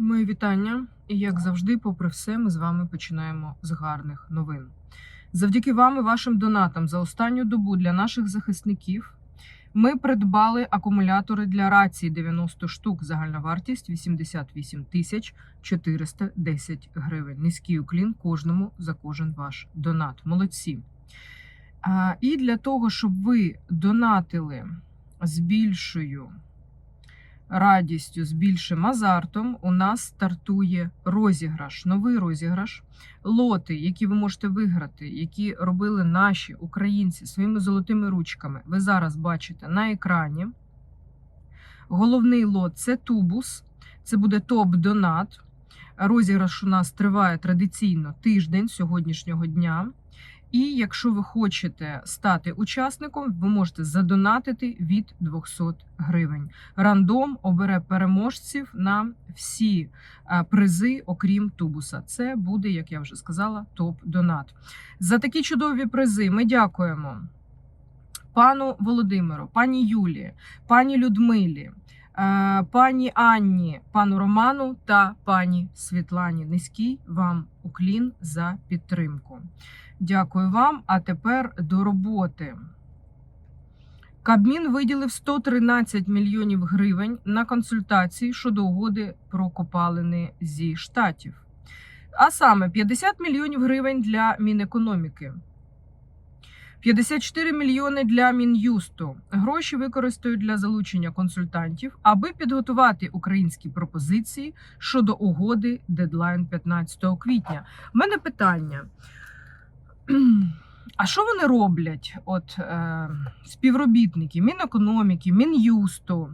Мої вітання. І як завжди, попри все, ми з вами починаємо з гарних новин. Завдяки вам і вашим донатам за останню добу для наших захисників ми придбали акумулятори для рації 90 штук. Загальна вартість 88 тисяч 410 гривень. Низький уклін кожному за кожен ваш донат. Молодці. І для того, щоб ви донатили з більшою радістю, з більшим азартом, у нас стартує розіграш, новий розіграш. Лоти, які ви можете виграти, які робили наші українці своїми золотими ручками. Ви зараз бачите на екрані. Головний лот це тубус, це буде топ-донат. Розіграш у нас триває традиційно тиждень сьогоднішнього дня. І якщо ви хочете стати учасником, ви можете задонатити від 200 гривень. Рандом обере переможців на всі е, призи, окрім тубуса. Це буде, як я вже сказала, топ-донат. За такі чудові призи ми дякуємо пану Володимиру, пані Юлії, пані Людмилі. Е, Пані Анні, пану Роману та пані Світлані. Низький вам уклін за підтримку. Дякую вам. А тепер до роботи. Кабмін виділив 113 мільйонів гривень на консультації щодо угоди про копалини зі штатів. А саме 50 мільйонів гривень для Мінекономіки. 54 мільйони для Мін'юсту. Гроші використають для залучення консультантів, аби підготувати українські пропозиції щодо угоди дедлайн 15 квітня. У мене питання. А що вони роблять? От е, співробітники Мінекономіки, Мін'юсту?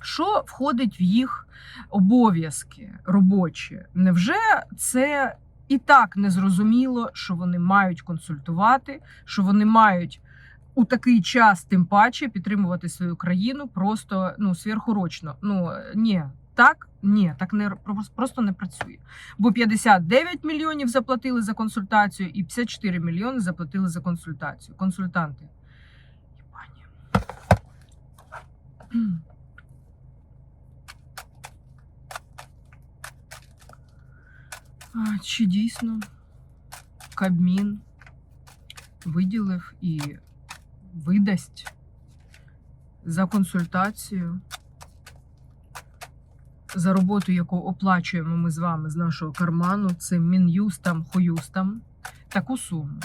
Що входить в їх обов'язки робочі? Невже це і так незрозуміло, що вони мають консультувати, що вони мають у такий час, тим паче, підтримувати свою країну просто ну, сверхурочно? Ну ні, так ні, так не просто не працює. Бо 59 мільйонів заплатили за консультацію, і 54 мільйони заплатили за консультацію. Консультанти. Єбані. А, Чи дійсно Кабмін виділив і видасть за консультацію, за роботу, яку оплачуємо ми з вами з нашого карману, цим мін'юстам, хоюстам, таку суму.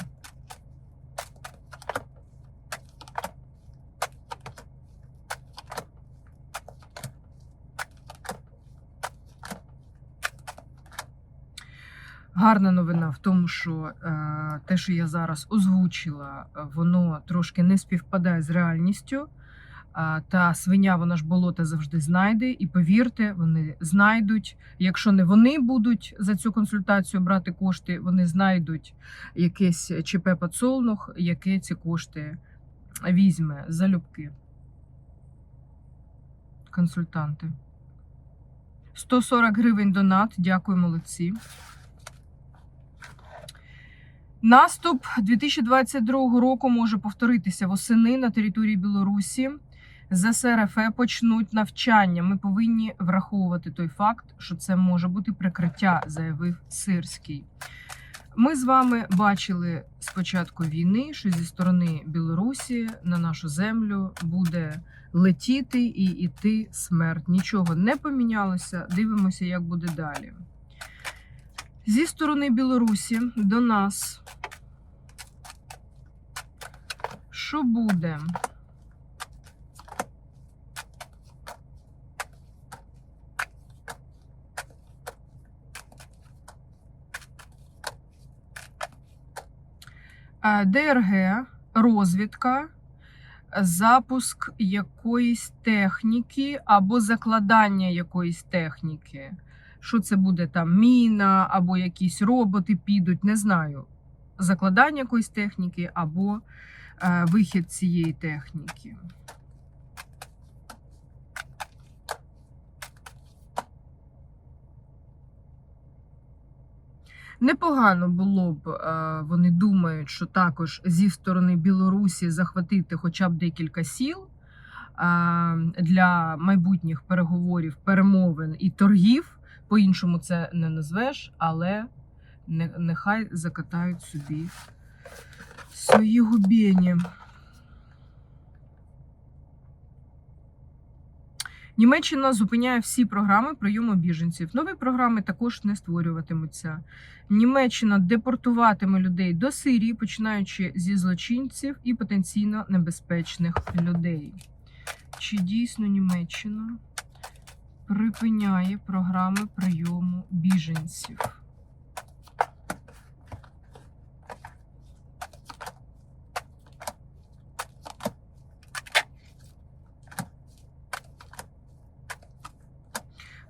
Гарна новина в тому, що е, те, що я зараз озвучила, е, воно трошки не співпадає з реальністю. А, Та свиня, вона ж болота завжди знайде, і повірте, вони знайдуть. Якщо не вони будуть за цю консультацію брати кошти, вони знайдуть якесь ЧП подсолнух, яке ці кошти візьме залюбки. Консультанти. 140 гривень донат. Дякую, молодці. Наступ 2022 року може повторитися восени на території Білорусі. ЗСРФ почнуть навчання. Ми повинні враховувати той факт, що це може бути прикриття, заявив Сирський. Ми з вами бачили з початку війни, що зі сторони Білорусі на нашу землю буде летіти і йти смерть. Нічого не помінялося. Дивимося, як буде далі. Зі сторони Білорусі до нас. Що буде? Е, ДРГ, розвідка, запуск якоїсь техніки або закладання якоїсь техніки. Що це буде там міна, або якісь роботи підуть, не знаю. Закладання якоїсь техніки або е, вихід цієї техніки. Непогано було б, е, вони думають, що також зі сторони Білорусі захватити хоча б декілька сіл е, для майбутніх переговорів, перемовин і торгів По-іншому це не назвеш, але не- нехай закатають собі свої губені. Німеччина зупиняє всі програми прийому біженців. Нові програми також не створюватимуться. Німеччина депортуватиме людей до Сирії, починаючи зі злочинців і потенційно небезпечних людей. Чи дійсно Німеччина припиняє програми прийому біженців?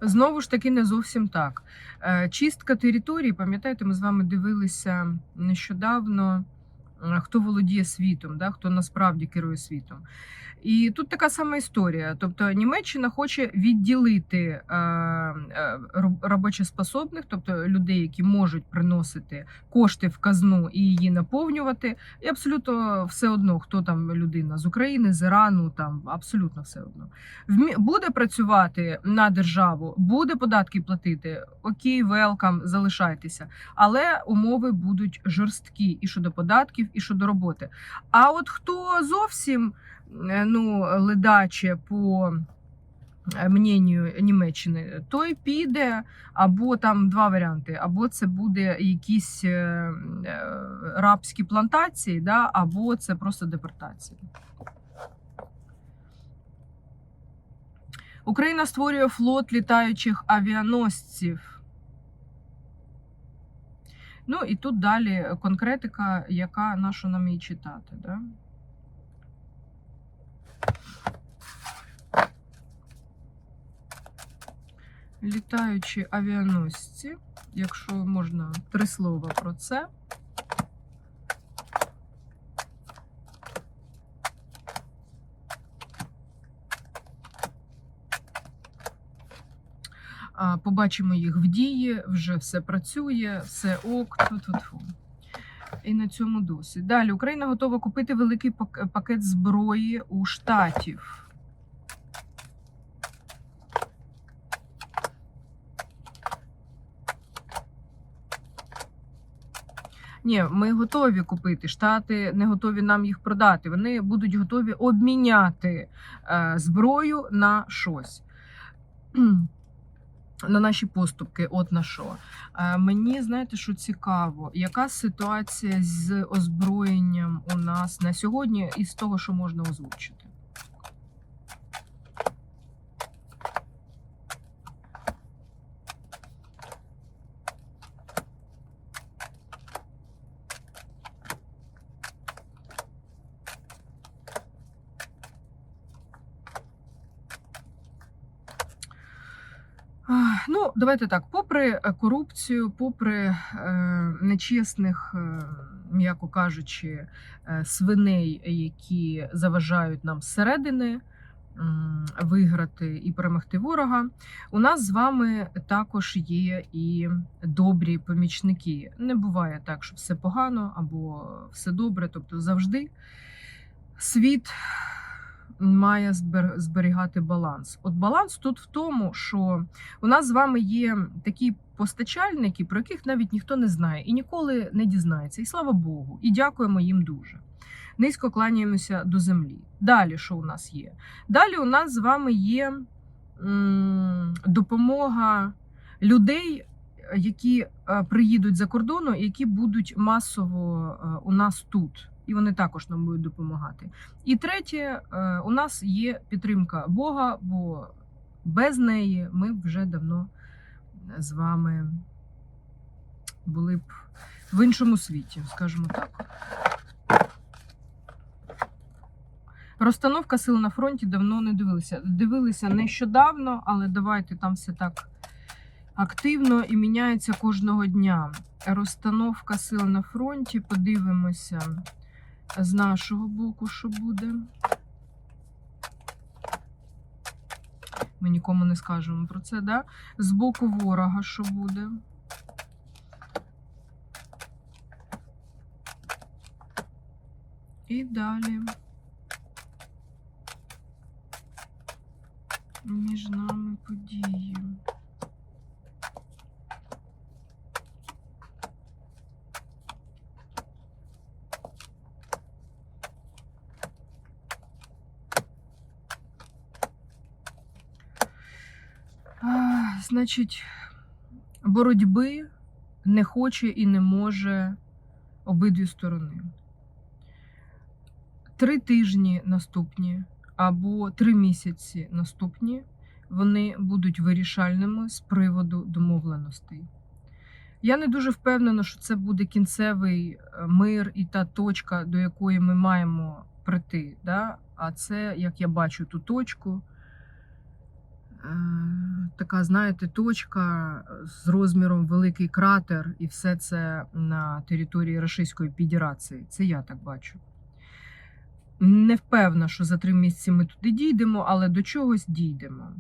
Знову ж таки, не зовсім так. Е, Чистка території, пам'ятаєте, ми з вами дивилися нещодавно, хто володіє світом, да, хто насправді керує світом. І тут така сама історія. Тобто Німеччина хоче відділити е, е, тобто людей, які можуть приносити кошти в казну і її наповнювати. І абсолютно все одно, хто там людина з України, з Ірану, там абсолютно все одно. Буде працювати на державу, буде податки платити. Окей, велкам, залишайтеся. Але умови будуть жорсткі і щодо податків, і щодо роботи. А от хто зовсім е, ну, ледаче по е, мненню Німеччини, той піде, або там два варіанти: або це буде якісь е, рабські плантації, да, або це просто депортація. Україна створює флот літаючих авіаносців. Ну і тут далі конкретика, яка нашу нам її читати. Да? Літаючі авіаносці, якщо можна три слова про це. Побачимо їх в дії, вже все працює, все ок. Тьфу-тьфу-тьфу. І на цьому досить. Далі Україна готова купити великий пакет зброї у штатів. Ні, ми готові купити. Штати не готові нам їх продати. Вони будуть готові обміняти е, зброю на щось. На наші поступки, от на що. Е, Мені знаєте, що цікаво, яка ситуація з озброєнням у нас на сьогодні із того, що можна озвучити? Ну, давайте так. Попри е, корупцію, попри е, нечесних, е, м'яко кажучи, е, свиней, які заважають нам зсередини виграти і перемогти ворога, у нас з вами також є і добрі помічники. Не буває так, що все погано або все добре. Тобто завжди світ має збер- зберігати баланс. От баланс тут в тому, що у нас з вами є такі постачальники, про яких навіть ніхто не знає і ніколи не дізнається. І слава Богу, і дякуємо їм дуже. Низько кланяємося до землі. Далі, що у нас є? Далі у нас з вами є м, допомога людей, які е, приїдуть за кордону, які будуть масово е, у нас тут. І вони також нам будуть допомагати. І третє, е, у нас є підтримка Бога, бо без неї ми б вже давно з вами були б в іншому світі, скажімо так. Розстановка сил на фронті давно не дивилися. Дивилися нещодавно, але давайте там все так активно і міняється кожного дня. Розстановка сил на фронті. Подивимося з нашого боку, що буде. Ми нікому не скажемо про це, да? З боку ворога, що буде. І далі. Між нами події. Значить, боротьби не хоче і не може обидві сторони. Три тижні наступні або три місяці наступні вони будуть вирішальними з приводу домовленостей. Я не дуже впевнена, що це буде кінцевий е, мир і та точка, до якої ми маємо прийти. Да? А це, як я бачу ту точку, така, знаєте, точка з розміром великий кратер, і все це на території Російської Федерації. Це я так бачу. Не впевнена, що за три місяці ми туди дійдемо, але до чогось дійдемо.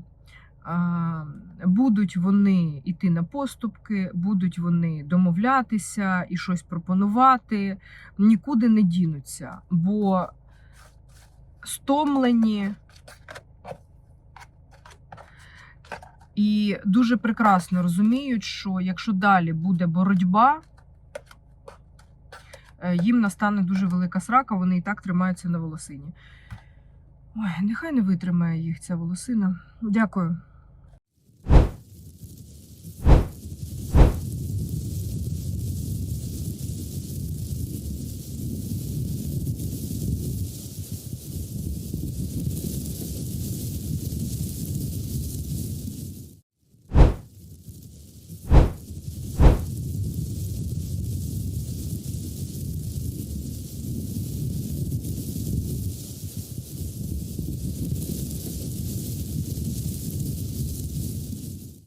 Будуть вони йти на поступки, будуть вони домовлятися і щось пропонувати, нікуди не дінуться, бо стомлені і дуже прекрасно розуміють, що якщо далі буде боротьба, е, їм настане дуже велика срака, вони і так тримаються на волосині. Ой, нехай не витримає їх ця волосина. Дякую.